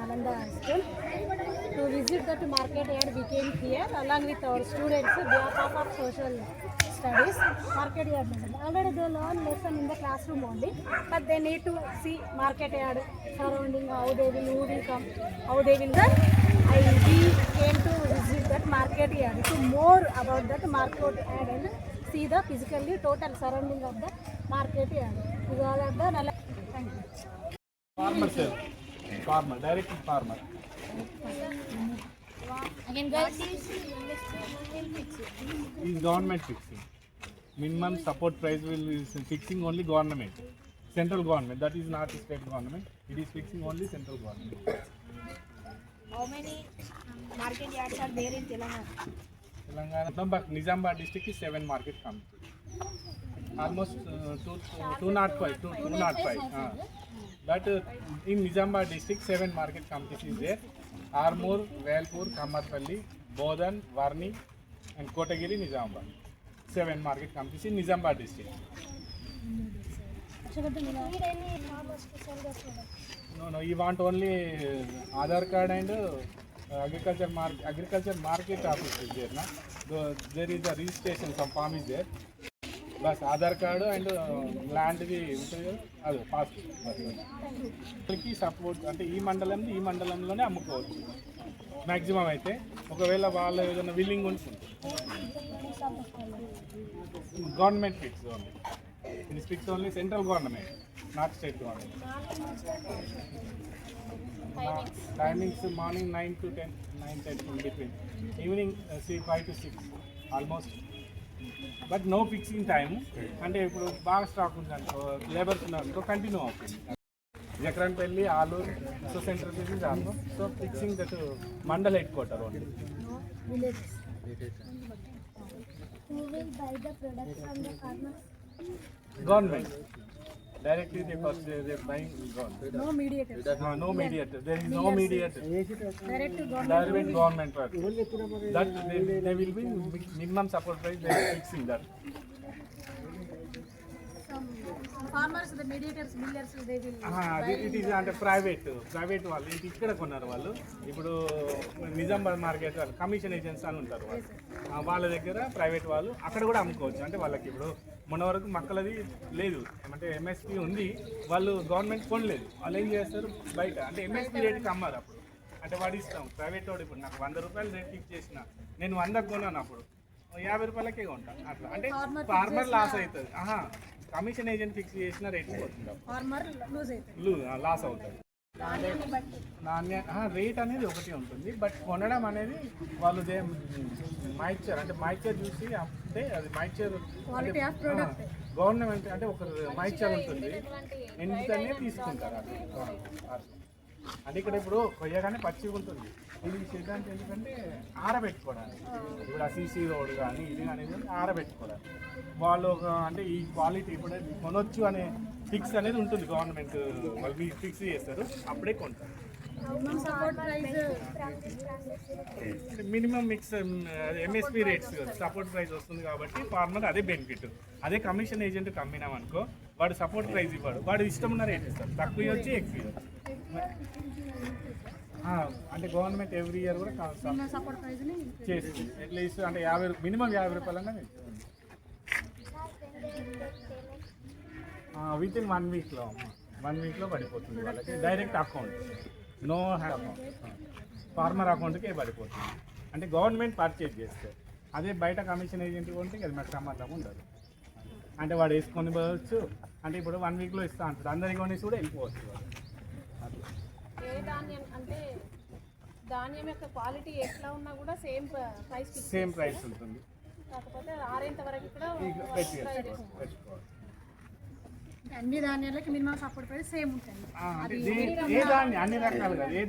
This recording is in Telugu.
Nalanda School. To visit that market yard, we came here along with our students, behalf of social studies. Market yard, madam. already they learn lesson in the classroom only, but they need to see market yard surrounding, how they will, who will come, how they will learn. I we came to visit that market yard to more about that market yard and see the physically total surrounding of the market yard. Is all of the Thank you. Farmer sir farmer direct farmer Again, guys. Is government fixing minimum support price will fixing only government central government that is not state government it is fixing only central government How many market yards are there in Telangana? Telangana but Nizamabad district ఈ seven market committee almost two two naught five two two naught five but in Nizamabad district seven market committees is there Armoor Velpur Kammarpalli Bodhan Varni and Kotagiri Nizamabad seven market committees in Nizamabad district No, no, you want only uh, Aadhaar card and uh, agriculture mark agriculture market office is there, na? The, there is a registration, some form is there. బస్ ఆధార్ కార్డు అండ్ ల్యాండ్ది ఉంటుంది కదా అది పాస్ అందరికీ సపోర్ట్ అంటే ఈ మండలంది ఈ మండలంలోనే అమ్ముకోవచ్చు. మ్యాక్సిమం అయితే ఒకవేళ వాళ్ళు ఏదైనా విల్లింగ్ ఉంటుంది గవర్నమెంట్ ఫిక్స్ ఓన్లీ. ఇది fix only central government not state government. Timings morning nine to ten nine ten between. Evening C five to six almost but no fixing time అంటే ఇప్పుడు బాగా స్టాక్ ఉంది అనుకో లేబర్స్ ఉన్నారనుకో కంటిన్యూ అవుతుంది. Jakranpalli Aluru so central cities ఆల్మో so fixing that mandal headquarter only. Who directly the first the main gone no mediator no mediator there is no mediator direct government government that they will be minimum support price they fixing that private private వాళ్ళు. ఇక్కడ కొన్నారు వాళ్ళు. ఇప్పుడు నిజామాబాద్ మార్కెట్ కమిషన్ ఏజెన్సీ అని ఉంటారు వాళ్ళు. వాళ్ళ దగ్గర ప్రైవేట్ వాళ్ళు. అక్కడ కూడా అమ్ముకోవచ్చు. అంటే వాళ్ళకి ఇప్పుడు మొన్న వరకు మక్కలది లేదు. అంటే ఎంఎస్పి ఉంది. వాళ్ళు గవర్నమెంట్ కొనలేదు వాళ్ళు ఏం చేస్తారు? బయట. అంటే ఎంఎస్పి రేట్కి అమ్మారు అప్పుడు. అంటే వాడు ఇస్తాం. ప్రైవేట్ వాడు ఇప్పుడు నాకు వంద రూపాయలు రేట్ ఫిక్స్ చేసిన. నేను వందకు కొన్నాను అప్పుడు. యాభై రూపాయలకే కొంటాను అట్లా. అంటే ఫార్మర్ లాస్ అవుతుంది. ఆహా. కమిషన్ ఏజెంట్ ఫిక్స్ చేసిన రేట్ పోతుంది. It. లాస్ అవుతుంది. నాణ్య రేట్ అనేది ఒకటి ఉంటుంది బట్ కొనడం అనేది వాళ్ళు దే మైచర్ అంటే మైచర్ చూసి అంటే అది product. గవర్నమెంట్ అంటే ఒక మైచర్ ఉంటుంది ఎందుకనే తీసుకుంటారు. అంటే ఇక్కడ ఇప్పుడు కొయ్యగానే పచ్చిగా ఉంటుంది. ఇది చేయడానికి ఎందుకంటే ఆరబెట్టుకోవడానికి. ఇప్పుడు ఆ సీసీ రోడ్ కానీ ఇది కానీ ఆరబెట్టుకోవడానికి. వాళ్ళు ఒక అంటే ఈ క్వాలిటీ ఇప్పుడు కొనొచ్చు అనే ఫిక్స్ అనేది ఉంటుంది. గవర్నమెంట్ వాళ్ళు ఫిక్స్ చేస్తారు. అప్పుడే కొంటారు. Minimum mix MSP rates support price వస్తుంది కాబట్టి ఫార్మర్ అదే బెనిఫిట్ అదే కమిషన్ ఏజెంట్ కమ్మినాం అనుకో వాడు సపోర్ట్ ప్రైస్ ఇవ్వడు. వాడు ఇష్టం ఉన్న రేట్ ఇస్తాడు. తక్కువ ఇవ్వచ్చు ఎక్కువ ఇవ్వచ్చు. అంటే గవర్నమెంట్ ఎవ్రీ ఇయర్ కూడా. చేస్తుంది అట్లీస్ట్ అంటే యాభై మినిమం యాభై రూపాయలన్నా విత్ ఇన్ వన్ వీక్లో వన్ వీక్లో పడిపోతుంది వాళ్ళకి. Direct account no account farmer అకౌంట్కే పడిపోతుంది. అంటే గవర్నమెంట్ పర్చేజ్ చేస్తే అదే బయట కమిషన్ ఏజెంట్ కొంటే అది మాకు సంబంధం ఉండదు. అంటే వాడు వేసుకొని పోవచ్చు. అంటే ఇప్పుడు వన్ వీక్లో ఇస్తా అంటాడు. అందరికి కొనేసి కూడా వెళ్ళిపోవచ్చు ఏ ధాన్యం అంటే ధాన్యం యొక్క క్వాలిటీ ఎట్లా ఉన్నా కూడా same price fix same price ఉంటుంది. కాకపోతే ఆరేంత వరకు కూడా అన్ని ధాన్యాలకి మినిమం సపోర్ట్ ప్రైస్ సేమ్ ఉంటుంది. ఏ- అన్ని రకాలుగా ఏ